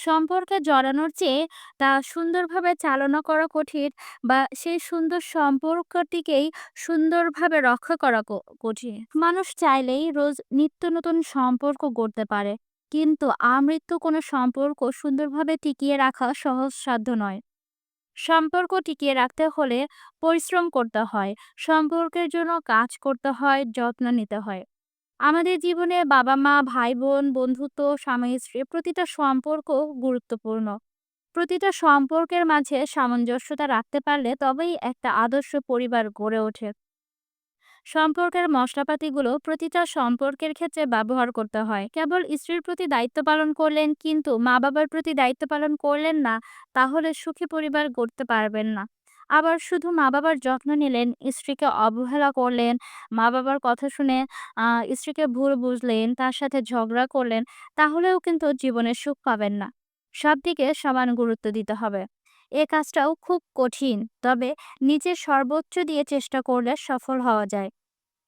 সম্পর্কে জড়ানোর চেয়ে তা সুন্দরভাবে চালনা করা কঠিন বা সেই সুন্দর সম্পর্কটিকেই সুন্দরভাবে রক্ষা করা কঠিন। মানুষ চাইলেই রোজ নিত্য নতুন সম্পর্ক গড়তে পারে। কিন্তু আমৃত্যু কোনো সম্পর্ক সুন্দরভাবে টিকিয়ে রাখা সহজসাধ্য নয়। সম্পর্ক টিকিয়ে রাখতে হলে পরিশ্রম করতে হয়, সম্পর্কের জন্য কাজ করতে হয়, যত্ন নিতে হয়। আমাদের জীবনে বাবা-মা, ভাই-বোন, বন্ধুত্ব, স্বামী-স্ত্রী প্রতিটা সম্পর্ক গুরুত্বপূর্ণ। প্রতিটা সম্পর্কের মাঝে সামঞ্জস্যতা রাখতে পারলে তবেই একটা আদর্শ পরিবার গড়ে ওঠে। সম্পর্কের মশলাপাতিগুলো প্রতিটা সম্পর্কের ক্ষেত্রে ব্যবহার করতে হয়। কেবল স্ত্রীর প্রতি দায়িত্ব পালন করলেন কিন্তু মা-বাবার প্রতি দায়িত্ব পালন করলেন না, তাহলে সুখী পরিবার গড়তে পারবেন না। আবার শুধু মা-বাবার যত্ন নিলেন, স্ত্রীকে অবহেলা করলেন, মা-বাবার কথা শুনে স্ত্রীকে ভুল বুঝলেন, তার সাথে ঝগড়া করলেন, তাহলেও কিন্তু জীবনে সুখ পাবেন না। সব দিকে সমান গুরুত্ব দিতে হবে। এ কাজটাও খুব কঠিন, তবে নিজের সর্বোচ্চ দিয়ে চেষ্টা করলে সফল হওয়া যায়।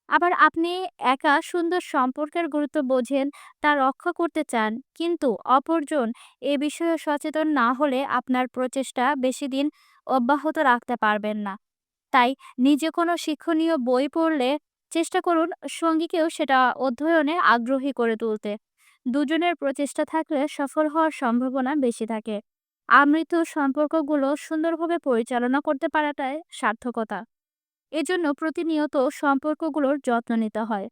আবার আপনি একা সুন্দর সম্পর্কের গুরুত্ব বোঝেন, তা রক্ষা করতে চান, কিন্তু অপরজন এ বিষয়ে সচেতন না হলে আপনার প্রচেষ্টা বেশি দিন অব্যাহত রাখতে পারবেন না। তাই নিজে কোনো শিক্ষণীয় বই পড়লে চেষ্টা করুন সঙ্গীকেও সেটা অধ্যয়নে আগ্রহী করে তুলতে। দুজনের প্রচেষ্টা থাকলে সফল হওয়ার সম্ভাবনা বেশি থাকে। আমৃত সম্পর্কগুলো সুন্দরভাবে পরিচালনা করতে পারাটাই সার্থকতা। এজন্য প্রতিনিয়ত সম্পর্কগুলোর যত্ন নিতে হয়।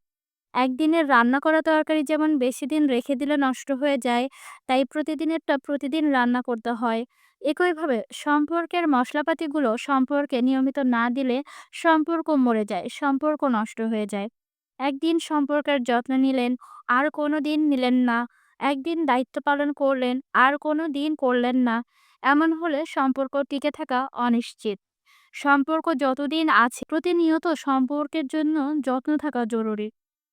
একদিনের রান্না করা তরকারি যেমন বেশি দিন রেখে দিলে নষ্ট হয়ে যায়, তাই প্রতিদিনেরটা প্রতিদিন রান্না করতে হয়। একইভাবে সম্পর্কের মশলাপাতিগুলো সম্পর্কে নিয়মিত না দিলে সম্পর্ক মরে যায়, সম্পর্ক নষ্ট হয়ে যায়। একদিন সম্পর্কের যত্ন নিলেন, আর কোনো দিন নিলেন না। একদিন দায়িত্ব পালন করলেন, আর কোনো দিন করলেন না। এমন হলে সম্পর্ক টিকে থাকা অনিশ্চিত। সম্পর্ক যতদিন আছে, প্রতিনিয়ত সম্পর্কের জন্য যত্ন থাকা জরুরি।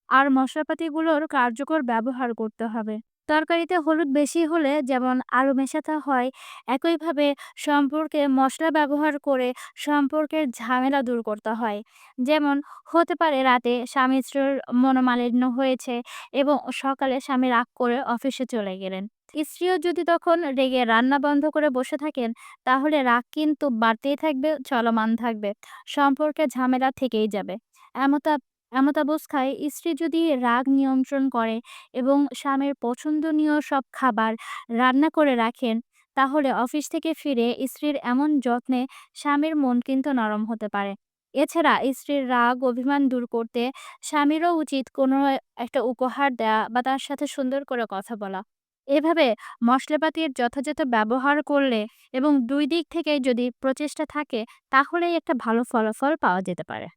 আর মশলাপাতিগুলোর কার্যকর ব্যবহার করতে হবে। তরকারিতে হলুদ বেশি হলে যেমন আরও মেশাতে হয়, একইভাবে সম্পর্কে মশলা ব্যবহার করে সম্পর্কের ঝামেলা দূর করতে হয়। যেমন হতে পারে রাতে স্বামী-স্ত্রীর মনোমালিন্য হয়েছে এবং সকালে স্বামী রাগ করে অফিসে চলে গেলেন। স্ত্রীও যদি তখন রেগে রান্না বন্ধ করে বসে থাকেন, তাহলে রাগ কিন্তু বাড়তেই থাকবে, চলমান থাকবে। সম্পর্কে ঝামেলা থেকেই যাবে। এমতা এমতাবস্থায় স্ত্রী যদি রাগ নিয়ন্ত্রণ করে এবং স্বামীর পছন্দনীয় সব খাবার রান্না করে রাখেন, তাহলে অফিস থেকে ফিরে স্ত্রীর এমন যত্নে স্বামীর মন কিন্তু নরম হতে পারে। এছাড়া স্ত্রীর রাগ অভিমান দূর করতে স্বামীরও উচিত কোনো একটা উপহার দেয়া বা তার সাথে সুন্দর করে কথা বলা। এভাবে মশলাপাতির যথাযথ ব্যবহার করলে এবং দুই দিক থেকেই যদি প্রচেষ্টা থাকে, তাহলেই একটা ভালো ফলাফল পাওয়া যেতে পারে।